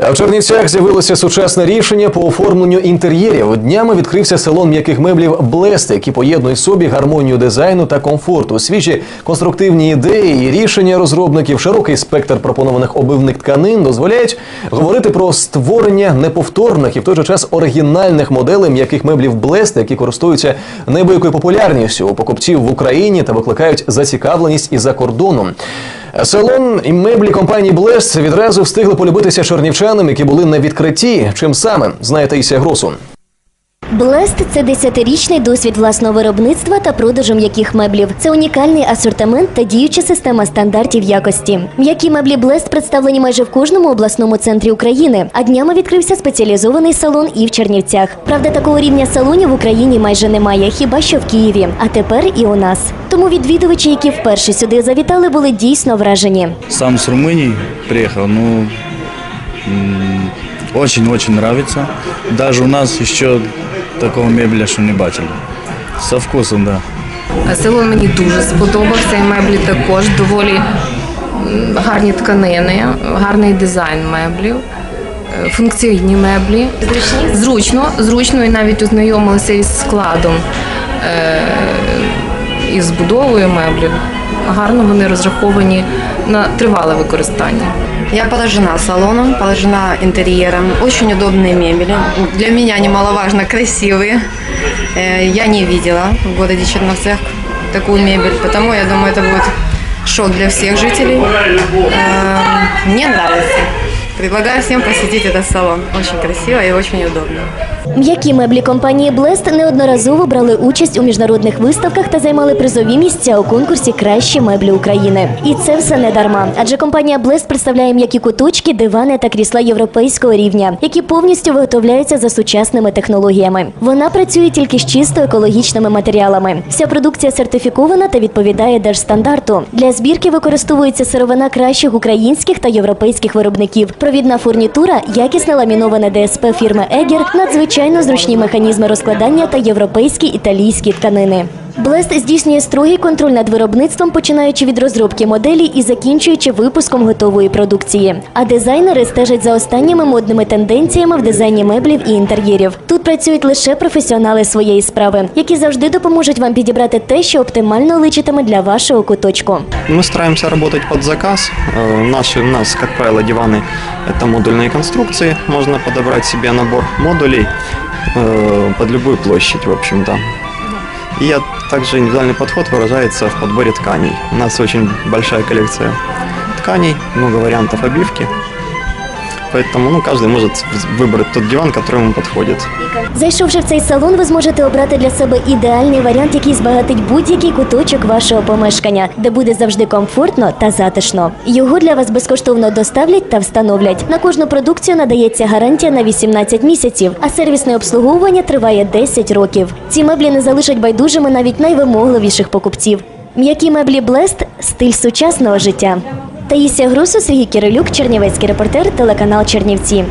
В Чернівцях з'явилося сучасне рішення по оформленню інтер'єрів. Днями відкрився салон м'яких меблів Блест, які поєднують собі гармонію дизайну та комфорту. Свіжі конструктивні ідеї і рішення розробників, широкий спектр пропонованих обивних тканин дозволяють говорити про створення неповторних і в той же час оригінальних моделей м'яких меблів Блест, які користуються неабиякою популярністю у покупців в Україні та викликають зацікавленість і за кордоном. Салон і меблі компанії Блест відразу встигли полюбитися чернівчанам, які були на відкритті. Чим саме знаєте Ісія Гросу. Блест це десятирічний досвід власного виробництва та продажу м'яких меблів. Це унікальний асортимент та діюча система стандартів якості. М'які меблі Блест представлені майже в кожному обласному центрі України. А днями відкрився спеціалізований салон і в Чернівцях. Правда, такого рівня салонів в Україні майже немає, хіба що в Києві. А тепер і у нас. Тому відвідувачі, які вперше сюди завітали, були дійсно вражені. Сам с Румынии приехал, ну, очень-очень нравится. Даже у нас еще такого мебля, що не бачили. Со вкусом, да. Село мені дуже сподобався, і меблі також доволі гарні тканини, гарний дизайн меблів, е, функційні меблі. Зручно, зручно і навіть ознайомилися із складом е, і збудовою меблів. Гарно вони розраховані на тривале використання. Я поражена салоном, поражена интерьером. Очень удобные мебели. Для меня немаловажно красивые. Э, Я не видела в городе Черновцах такую мебель, потому я думаю, это будет шок для всех жителей. Э, Мне нравится. Предлагаю всем посетить этот салон. Очень красиво и очень удобно. М'які меблі компанії Блест неодноразово брали участь у міжнародних виставках та займали призові місця у конкурсі Кращі меблі України. І це все не дарма. Адже компанія Блест представляє м'які куточки, дивани та крісла європейського рівня, які повністю виготовляються за сучасними технологіями. Вона працює тільки з чисто екологічними матеріалами. Вся продукція сертифікована та відповідає держстандарту. Для збірки використовується сировина кращих українських та європейських виробників. Провідна фурнітура, якісне ламіноване ДСП фірми Егер, надзвичайно зручні механізми розкладання та європейські італійські тканини. Блест здійснює строгий контроль над виробництвом, починаючи від розробки моделі і закінчуючи випуском готової продукції. А дизайнери стежать за останніми модними тенденціями в дизайні меблів і інтер'єрів. Тут працюють лише професіонали своєї справи, які завжди допоможуть вам підібрати те, що оптимально личитиме для вашого куточку. Мы стараемся работать под заказ. Э, Наши, у нас, как правило, диваны – это модульные конструкции. Можно подобрать себе набор модулей э, под любую площадь, в общем-то. И я- также индивидуальный подход выражается в подборе тканей. У нас очень большая коллекция тканей, много вариантов обивки Поэтому ну, каждый может выбрать тот диван, который ему подходит. Зайшовши в цей салон, ви зможете обрати для себе ідеальний варіант, який збагатить будь-який куточок вашого помешкання, де буде завжди комфортно та затишно. Його для вас безкоштовно доставлять та встановлять. На кожну продукцію надається гарантія на 18 місяців, а сервісне обслуговування триває 10 років. Ці меблі не залишать байдужими навіть найвимогливіших покупців. М'які меблі Блест стиль сучасного життя. Таїсія Грусу, Сергій Кирилюк, Чернівецький репортер, телеканал Чернівці.